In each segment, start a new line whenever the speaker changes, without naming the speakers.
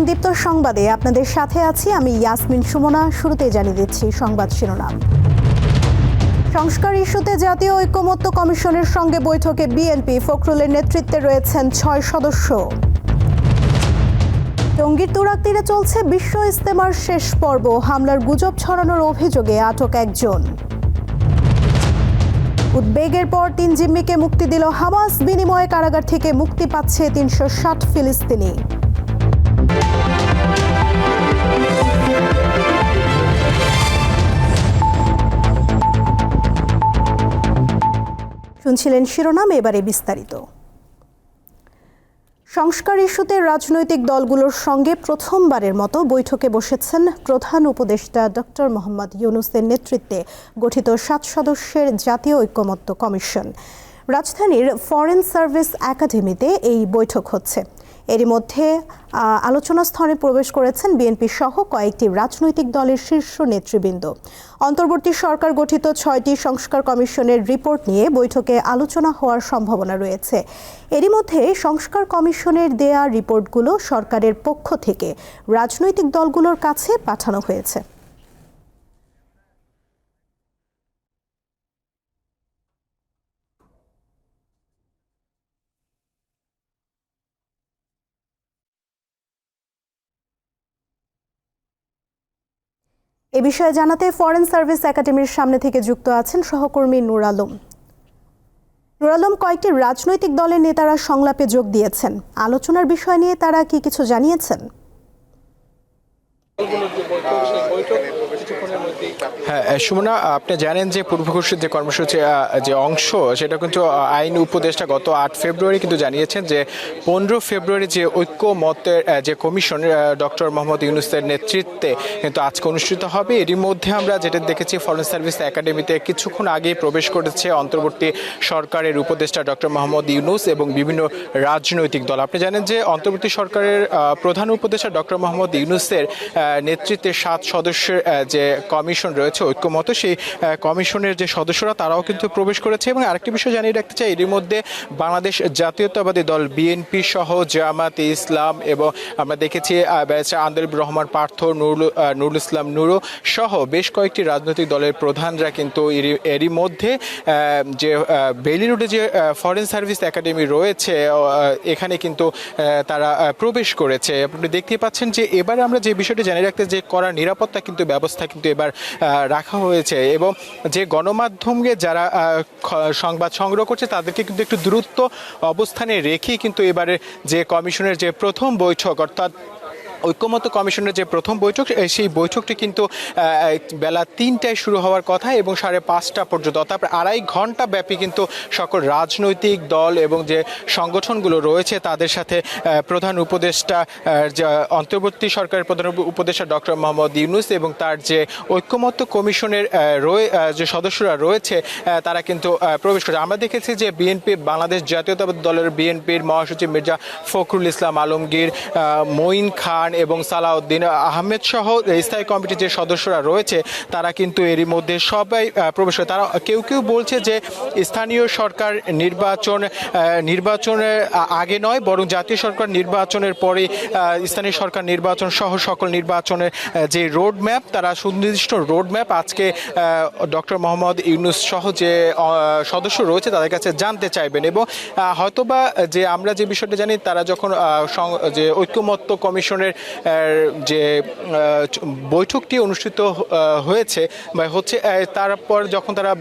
আমন্ত্রণ সংবাদে আপনাদের সাথে আছি আমি ইয়াসমিন সুমনা, শুরুতে জানিয়ে দিচ্ছি সংবাদ শিরোনাম। সংস্কার ইস্যুতে জাতীয় ঐক্যমত্য কমিশনের সঙ্গে বৈঠকে বিএনপি, ফখরুলের নেতৃত্বে রয়েছেন ছয় সদস্য। টঙ্গীর তুরাক তীরে চলছে বিশ্ব ইস্তেমার শেষ পর্ব, হামলার গুজব ছড়ানোর অভিযোগে আটক একজন। উদ্বেগের পর তিন জিম্মিকে মুক্তি দিল হামাস, বিনিময়ে কারাগার থেকে মুক্তি পাচ্ছে তিনশো ষাট ফিলিস্তিনি। শুনছিলেন শিরোনাম, এবারে বিস্তারিত। সংস্কার ইস্যুতে রাজনৈতিক দলগুলোর সঙ্গে প্রথমবারের মতো বৈঠকে বসেছেন প্রধান উপদেষ্টা ডক্টর মোহাম্মদ ইউনুসের নেতৃত্বে গঠিত সাত সদস্যের জাতীয় ঐক্যমত্য কমিশন। রাজধানীর ফরেন সার্ভিস একাডেমিতে এই বৈঠক হচ্ছে। এরই মধ্যে আলোচনা স্থলে প্রবেশ করেছেন বিএনপি সহ কয়েকটি রাজনৈতিক দলের শীর্ষ নেতৃবৃন্দ। অন্তর্বর্তী সরকার গঠিত ছয়টি সংস্কার কমিশনের রিপোর্ট নিয়ে বৈঠকে আলোচনা হওয়ার সম্ভাবনা রয়েছে। এরই মধ্যে সংস্কার কমিশনের দেয়া রিপোর্টগুলো সরকারের পক্ষ থেকে রাজনৈতিক দলগুলোর কাছে পাঠানো হয়েছে। এ বিষয়ে জানাতে ফরেন সার্ভিস একাডেমির সামনে থেকে যুক্ত আছেন সহকর্মী নুর আলম। নুর আলম, কয়েকটি রাজনৈতিক দলের নেতারা সংলাপে যোগ দিয়েছেন। আলোচনার বিষয় নিয়ে তারা কি কিছু জানিয়েছেন?
হ্যাঁ সুমনা, আপনি জানেন যে পূর্ব ঘোষিত যে কর্মসূচি যে অংশ, সেটা কিন্তু আইন উপদেষ্টা গত আট ফেব্রুয়ারি কিন্তু জানিয়েছেন যে পনেরো ফেব্রুয়ারি যে ঐক্য মতের যে কমিশন ডক্টর মোহাম্মদ ইউনুসের নেতৃত্বে কিন্তু আজকে অনুষ্ঠিত হবে। এরই মধ্যে আমরা যেটা দেখেছি ফরেন সার্ভিস একাডেমিতে কিছুক্ষণ আগেই প্রবেশ করেছে অন্তর্বর্তী সরকারের উপদেষ্টা ডক্টর মোহাম্মদ ইউনুস এবং বিভিন্ন রাজনৈতিক দল। আপনি জানেন যে অন্তর্বর্তী সরকারের প্রধান উপদেষ্টা ডক্টর মোহাম্মদ ইউনুসের নেতৃত্বে সাত সদস্যের যে কমিশন রয়েছে, ঐক্যমত, সেই কমিশনের যে সদস্যরা, তারাও কিন্তু প্রবেশ করেছে। এবং আরেকটি বিষয় জানিয়ে রাখতে চাই এর মধ্যে বাংলাদেশ জাতীয়তাবাদী দল, বিএনপি সহ জামাত ইসলাম এবং আমরা দেখেছি আন্দরিব রহমান, পার্থ নুরুল নুরুল ইসলাম নুরু সহ বেশ কয়েকটি রাজনৈতিক দলের প্রধানরা কিন্তু এরই- এরই মধ্যে যে বেলি রোডে যে ফরেন সার্ভিস একাডেমি রয়েছে এখানে কিন্তু তারা প্রবেশ করেছে। আপনি দেখতে পাচ্ছেন যে, এবার আমরা যে বিষয়টি জানিয়ে রাখতে যে করা নিরাপত্তা কিন্তু ব্যবস্থা কিন্তু এবার রাখা হয়েছে এবং যে গণমাধ্যমকে যারা সংবাদ সংগ্রহ করছে তাদেরকে কিন্তু একটু দূরত্ব অবস্থানে রেখেই কিন্তু এবারে যে কমিশনের যে প্রথম বৈঠক, অর্থাৎ ঐক্যমত্য কমিশনের যে প্রথম বৈঠক সেই বৈঠকটি কিন্তু বেলা তিনটায় শুরু হওয়ার কথা এবং সাড়ে পাঁচটা পর্যন্ত। অর্থাৎ আড়াই ঘণ্টা ব্যাপী কিন্তু সকল রাজনৈতিক দল এবং যে সংগঠনগুলো রয়েছে তাদের সাথে প্রধান উপদেষ্টা অন্তর্বর্তী সরকারের প্রধান উপ- উপদেষ্টা ডক্টর মোহাম্মদ ইউনুস এবং তার যে ঐক্যমত্য কমিশনের রয়ে যে সদস্যরা রয়েছে তারা কিন্তু প্রবেশ করে আমরা দেখেছি যে বিএনপি বাংলাদেশ জাতীয়তাবাদী দলের বিএনপির মহাসচিব মির্জা ফখরুল ইসলাম আলমগীর মঈন খান এবং সালাউদ্দিন আহমেদ সহ স্থায়ী কমিটির যে সদস্যরা রয়েছে, তারা কিন্তু এরই মধ্যে সবাই প্রবেশ করে। তারা কেউ কেউ বলছে যে স্থানীয় সরকার নির্বাচন নির্বাচনের আগে নয়, বরং জাতীয় সরকার নির্বাচনের পরে স্থানীয় সরকার নির্বাচন সহ সকল নির্বাচনের যে রোড ম্যাপ তারা সুনির্দিষ্ট রোড ম্যাপ আজকে ডক্টর মোহাম্মদ ইউনুস সহ যে সদস্য রয়েছে, তাদের কাছে জানতে চাইবেন এবং হয়তোবা যে আমরা যে বিষয়টা জানি, তারা যখন যে ঐক্যমত্য কমিশনের যে বৈঠকটি অনুষ্ঠিত হয়েছে বা হচ্ছে তারপর যখন তারা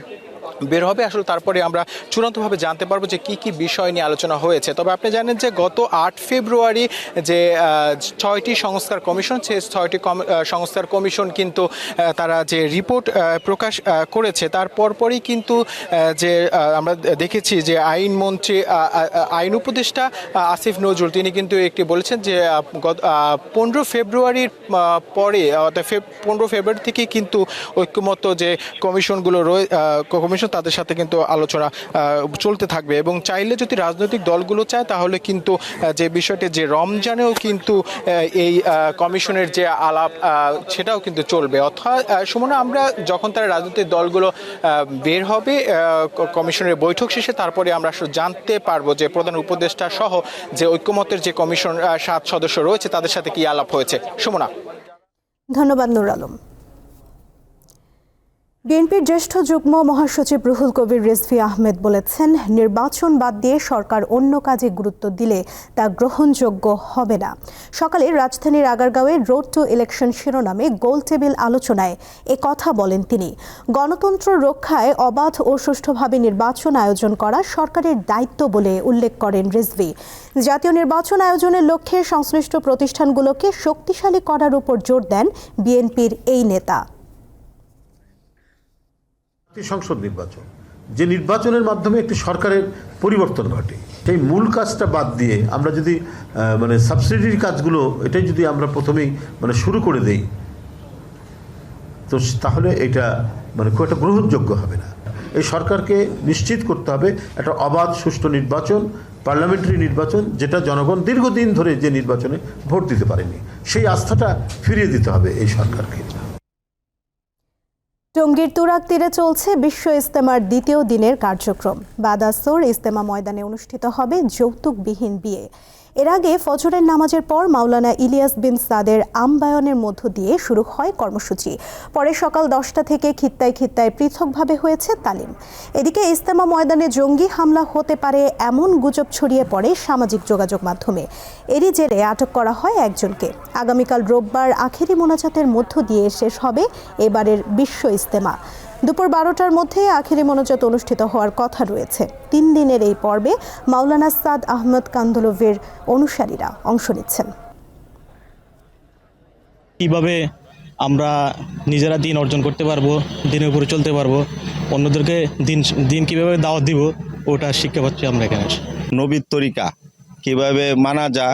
বের হবে। আসলে তারপরে আমরা চূড়ান্তভাবে জানতে পারব যে কি কি বিষয় নিয়ে আলোচনা হয়েছে। তবে আপনি জানেন যে গত আট ফেব্রুয়ারি যে ছয়টি সংস্কার কমিশন, সে ছয়টি সংস্কার কমিশন কিন্তু তারা যে রিপোর্ট প্রকাশ করেছে, তার পরপরই কিন্তু যে আমরা দেখেছি যে আইনমন্ত্রী আইন উপদেষ্টা আসিফ নজরুল, তিনি কিন্তু একটি বলেছেন যে গত পনেরো ফেব্রুয়ারির পরে পনেরো ফেব্রুয়ারি থেকে কিন্তু ঐক্যমত্য যে কমিশনগুলো রয়ে কমিশন তাদের সাথে কিন্তু আলোচনা চলতে থাকবে। এবং চাইলে যদি রাজনৈতিক দলগুলো চায়, তাহলে কিন্তু যে বিষয়টি, যে রমজানেও কিন্তু এই কমিশনের যে আলাপ সেটাও কিন্তু চলবে। অর্থাৎ সুমনা, আমরা যখন তারা রাজনৈতিক দলগুলো বের হবে কমিশনের বৈঠক শেষে, তারপরে আমরা জানতে পারব যে প্রধান উপদেষ্টা সহ যে ঐক্যমতের যে কমিশন সাত সদস্য রয়েছে, তাদের সাথে কি আলাপ হয়েছে। সুমনা।
ধন্যবাদ নুর আলম। বিএনপির জ্যেষ্ঠ যুগ্ম মহাসচিব রুহুল কবির রেজভি আহমেদ বলেছেন, নির্বাচন বাদ দিয়ে সরকার অন্য কাজে গুরুত্ব দিলে তা গ্রহণযোগ্য হবে না। সকালে রাজধানীর আগারগাঁওয়ে রোড টু ইলেকশন শিরোনামে গোল টেবিল আলোচনায় এ কথা বলেন তিনি। গণতন্ত্র রক্ষায় অবাধ ও সুষ্ঠুভাবে নির্বাচন আয়োজন করা সরকারের দায়িত্ব বলে উল্লেখ করেন রেজভি। জাতীয় নির্বাচন আয়োজনের লক্ষ্যে সংশ্লিষ্ট প্রতিষ্ঠানগুলোকে শক্তিশালী করার উপর জোর দেন বিএনপির এই নেতা।
একটি সংসদ নির্বাচন, যে নির্বাচনের মাধ্যমে একটি সরকারের পরিবর্তন ঘটে। সেই মূল কাজটা বাদ দিয়ে আমরা যদি মানে সাবসিডির কাজগুলো, এটাই যদি আমরা প্রথমেই মানে শুরু করে দেই, তো তাহলে এটা মানে খুব একটা গ্রহণযোগ্য হবে না। এই সরকারকে নিশ্চিত করতে হবে একটা অবাধ, সুষ্ঠু নির্বাচন পার্লামেন্টারি নির্বাচন, যেটা জনগণ দীর্ঘদিন ধরে যে নির্বাচনে ভোট দিতে পারেনি, সেই আস্থাটা ফিরিয়ে দিতে হবে এই সরকারকে।
টঙ্গীর তুরাক তীরে চলছে বিশ্ব ইস্তেমার দ্বিতীয় দিনের কার্যক্রম। বাদাসোর ইস্তেমা ময়দানে অনুষ্ঠিত হবে যৌতুকবিহীন বিয়ে। এর আগে ফজরের নামাজের পর মাওলানা ইলিয়াস বিন সাদের আমবায়নের মধ্য দিয়ে শুরু হয় কর্মসূচি। পরে সকাল দশটা থেকে খিত্তায় খিত্তায় পৃথকভাবে হয়েছে তালিম। এদিকে ইস্তেমা ময়দানে জঙ্গি হামলা হতে পারে এমন গুজব ছড়িয়ে পড়ে সামাজিক যোগাযোগ মাধ্যমে। এরই জেরে আটক করা হয় একজনকে। আগামীকাল রোববার আখেরি মোনাজাতের মধ্য দিয়ে শেষ হবে এবারের বিশ্ব ইস্তেমা দুপুর বারোটার মধ্যে আখেরি মোনাজাত অনুষ্ঠিত হওয়ার কথা রয়েছে। তিন দিনের এই পর্বে মাওলানা সাদ আহমদ কান্দলভের অনুসারীরা অংশ নিচ্ছেন।
কীভাবে আমরা নিজেরা দিন অর্জন করতে পারব দিনের উপরে চলতে পারব অন্যদেরকে দিন দিন কীভাবে দাওয়াত দিব ওটা শিক্ষা পাচ্ছি আমরা এখানে।
নবীর তরিকা কীভাবে মানা যা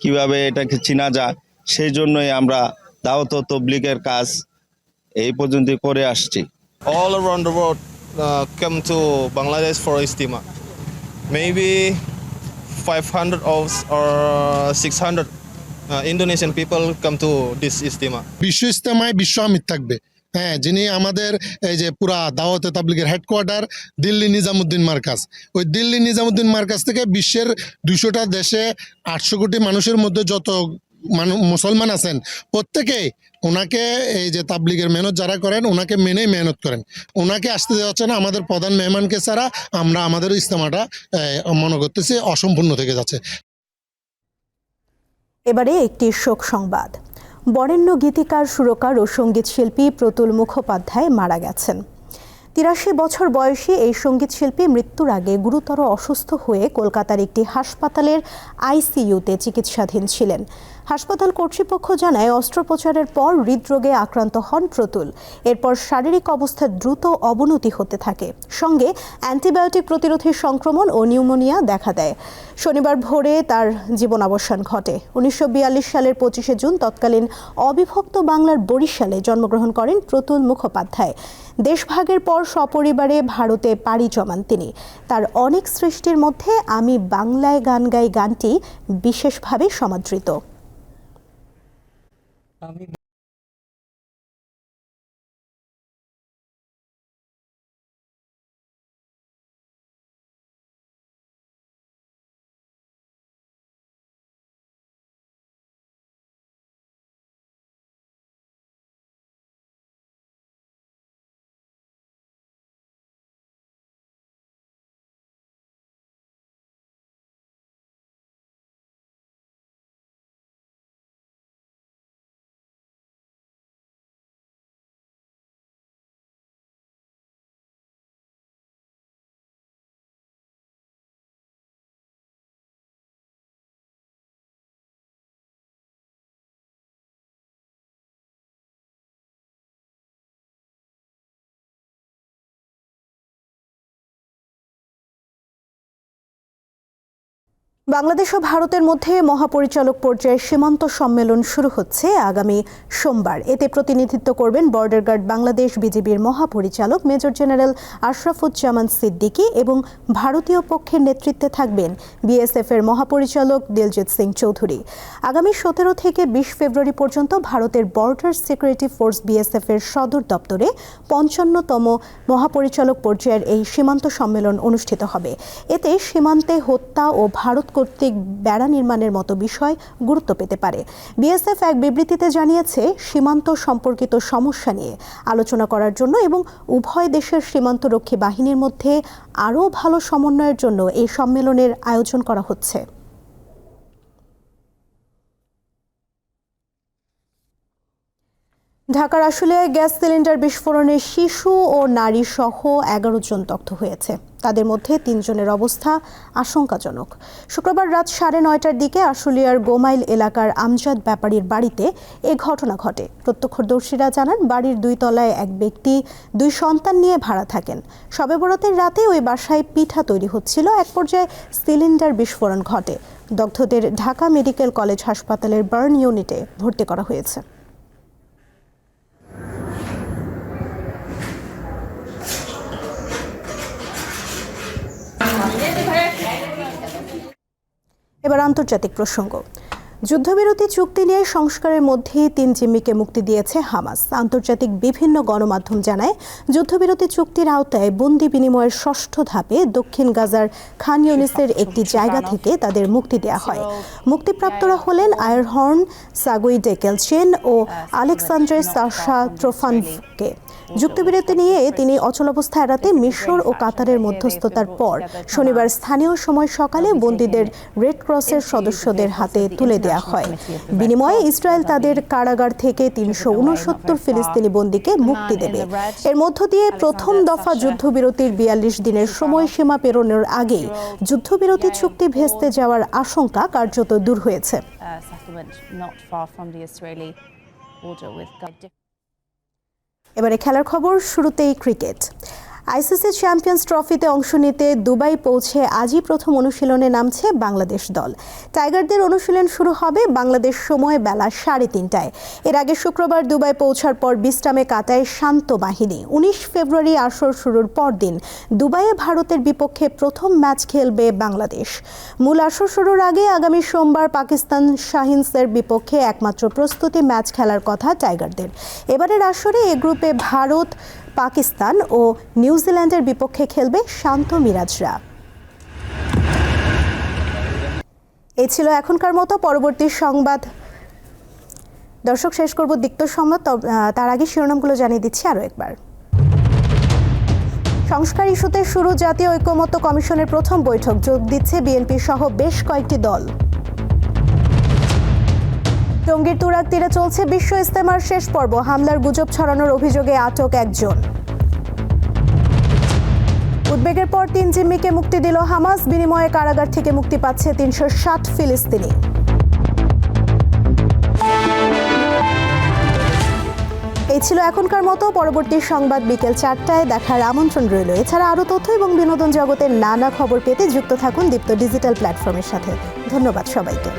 কীভাবে এটাকে চিনা যা সেই জন্যই আমরা দাওয়াত ও তবলিগের কাজ এই পর্যন্ত করে আসছি।
All around the world uh, come to Bangladesh for Istima. Maybe 500 or, or 600 uh, Indonesian people come to this Istima.
বিশ্ব ইস্তেমায় বিশ্ব আমির থাকবে হ্যাঁ যিনি আমাদের এই যে পুরা দাওয়াতে তাবলিগের হেডকোয়ার্টার দিল্লি নিজামুদ্দিন মার্কাজ ওই দিল্লি নিজামুদ্দিন মার্কাজ থেকে বিশ্বের দুশোটা দেশে আটশো কোটি মানুষের মধ্যে যত মুসলমান আছেন প্রত্যেকে ওনাকে এই যে তাবলিগের মেহনত যারা করেন, ওনাকে মেনেই মেহনত করেন। ওনাকে আসতে দেওয়া হচ্ছে না, আমাদের প্রধান মেহমানকে ছাড়া আমরা আমাদের ইস্তেমাটা মনে করতেছি অসম্পূর্ণ থেকে যাচ্ছে।
এবারে একটি শোক সংবাদ। বরেণ্য গীতিকার, সুরকার ও সংগীত শিল্পী প্রতুল মুখোপাধ্যায় মারা গেছেন। তিরাশি বছর বয়সী এই সংগীত শিল্পী মৃত্যুর আগে গুরুতর অসুস্থ হয়ে কলকাতার একটি হাসপাতালের আইসিইউতে চিকিৎসাধীন ছিলেন। হাসপাতাল কর্তৃপক্ষ জানায় অস্ত্রোপচারের পর হৃদরোগে আক্রান্ত হন প্রতুল। এরপর শারীরিক অবস্থার দ্রুত অবনতি হতে থাকে। সঙ্গে অ্যান্টিবায়োটিক প্রতিরোধী সংক্রমণ ও নিউমোনিয়া দেখা দেয়। শনিবার ভোরে তার জীবনাবসান ঘটে। উনিশশো বিয়াল্লিশ সালের পঁচিশে জুন তৎকালীন অবিভক্ত বাংলার বরিশালে জন্মগ্রহণ করেন প্রতুল মুখোপাধ্যায়। দেশভাগের পর সপরিবারে ভারতে পাড়ি জমান তিনি। তার অনেক সৃষ্টির মধ্যে আমি বাংলায় গান গাই গানটি বিশেষভাবে সমাদৃত। A বাংলাদেশ ও ভারতের মধ্যে মহাপরিচালক পর্যায়ে সীমান্ত সম্মেলন শুরু হচ্ছে আগামী সোমবার। এতে প্রতিনিধিত্ব করবেন বর্ডার গার্ড বাংলাদেশ বিজিবির মহাপরিচালক মেজর জেনারেল আশরাফুজ্জামান সিদ্দিকী এবং ভারতীয় পক্ষের নেতৃত্বে থাকবেন বিএসএফ এর মহাপরিচালক দিলজিৎ সিং চৌধুরী। আগামী সতেরো থেকে বিশ ফেব্রুয়ারি পর্যন্ত ভারতের বর্ডার সিকিউরিটি ফোর্স বিএসএফ এর সদর দপ্তরে পঞ্চান্নতম মহাপরিচালক পর্যায়ের এই সীমান্ত সম্মেলন অনুষ্ঠিত হবে। এতে সীমান্তে হত্যা ও ভারত কর্তৃক বেড়া নির্মাণের মতো বিষয় গুরুত্ব পেতে পারে। বিএসএফ এক বিবৃতিতে জানিয়েছে, সীমান্ত সম্পর্কিত সমস্যা নিয়ে আলোচনা করার জন্য এবং উভয় দেশের সীমান্তরক্ষী বাহিনীর মধ্যে আরও ভালো সমন্বয়ের জন্য এই সম্মেলনের আয়োজন করা হচ্ছে। ঢাকার আসলে গ্যাস সিলিন্ডার বিস্ফোরণে শিশু ও নারী সহ এগারো জন দগ্ধ হয়েছে। তাদের মধ্যে তিনজনের অবস্থা আশঙ্কাজনক। শুক্রবার রাত সাড়ে নয়টার দিকে আশুলিয়ার গোমাইল এলাকার আমজাদ ব্যাপারীর বাড়িতে এ ঘটনা ঘটে। প্রত্যক্ষদর্শীরা জানান, বাড়ির দুই তলায় এক ব্যক্তি, দুই সন্তান নিয়ে ভাড়া থাকেন। শবে বরাতের রাতে ওই বাসায় পিঠা তৈরি হচ্ছিল। এক পর্যায়ে সিলিন্ডার বিস্ফোরণ ঘটে। দগ্ধদের ঢাকা মেডিকেল কলেজ হাসপাতালের বার্ন ইউনিটে ভর্তি করা হয়েছে। এবার আন্তর্জাতিক প্রসঙ্গ। যুদ্ধবিরতি চুক্তি নিয়ে সংস্কারের মধ্যেই তিন জিম্মিকে মুক্তি দিয়েছে হামাস। আন্তর্জাতিক বিভিন্ন গণমাধ্যম জানায়, যুদ্ধবিরতি চুক্তির আওতায় বন্দি বিনিময়ের ষষ্ঠ ধাপে দক্ষিণ গাজার খান ইউনিসের একটি জায়গা থেকে তাদের মুক্তি দেওয়া হয়। মুক্তিপ্রাপ্তরা হলেন আয়ারহর্ন, সাগুই ডেকেলচেন ও আলেকসান্ড্রে সাশা ট্রোফানকে যুদ্ধবিরতি নিয়ে তিনি অচলাবস্থা এড়াতে মিশর ও কাতারের মধ্যস্থতার পর শনিবার স্থানীয় সময় সকালে বন্দীদের রেড ক্রসের সদস্যদের হাতে তুলে দেওয়া হয়। বিনিময়ে ইসরায়েল তাদের কারাগার থেকে তিনশো উনসত্তর ফিলিস্তিনি বন্দীকে মুক্তি দেবে। এর মধ্য দিয়ে প্রথম দফা যুদ্ধবিরতির বিয়াল্লিশ দিনের সময়সীমা পেরোনোর আগেই যুদ্ধবিরতি চুক্তি ভেস্তে যাওয়ার আশঙ্কা কার্যত দূর হয়েছে।
Uh.
এবারে খেলার খবর শুরুতেই ক্রিকেট। আইসিসি চ্যাম্পিয়ন্স ট্রফিতে অংশ নিতে দুবাই পৌঁছে আজই প্রথম অনুশীলনে নামছে বাংলাদেশ দল। টাইগারদের অনুশীলন শুরু হবে বাংলাদেশ সময় বেলা সাড়ে তিনটায়। এর আগে শুক্রবার দুবাই পৌঁছার পর বিশ্রামে কাটায় শান্ত বাহিনী। উনিশ ফেব্রুয়ারি আসর শুরুর পরদিন দুবাইয়ে ভারতের বিপক্ষে প্রথম ম্যাচ খেলবে বাংলাদেশ। মূল আসর শুরুর আগে আগামী সোমবার পাকিস্তান শাহিনসের বিপক্ষে একমাত্র প্রস্তুতি ম্যাচ খেলার কথা টাইগারদের। এবারের আসরে এ গ্রুপে ভারত পাকিস্তান ও নিউজিল্যান্ডের বিপক্ষে খেলবে শান্ত মিরাজরা। এই ছিল এখনকার মতো, পরবর্তী সংবাদ। দর্শক, শেষ করব দিক্ত সংবাদ তার আগে শিরোনামগুলো জানিয়ে দিচ্ছি আরও একবার। সংস্কার ইস্যুতে শুরু জাতীয় ঐক্যমত্য কমিশনের প্রথম বৈঠক যোগ দিচ্ছে বিএনপি সহ বেশ কয়েকটি দল। টঙ্গীর তুরাগ তীরে চলছে বিশ্ব ইস্তেমার শেষ পর্ব। হামলার গুজব ছড়ানোর অভিযোগে আটক একজন। উদ্বেগের পর তিন জিম্মিকে মুক্তি দিল হামাস। বিনিময়ে কারাগার থেকে মুক্তি পাচ্ছে তিনশো ষাট ফিলিস্তিনি। এই ছিল এখনকার মতো। পরবর্তী সংবাদ বিকেল চারটায় দেখার আমন্ত্রণ রইল। এছাড়া আরও তথ্য এবং বিনোদন জগতের নানা খবর পেতে যুক্ত থাকুন দীপ্ত ডিজিটাল প্ল্যাটফর্মের সাথে। ধন্যবাদ সবাইকে।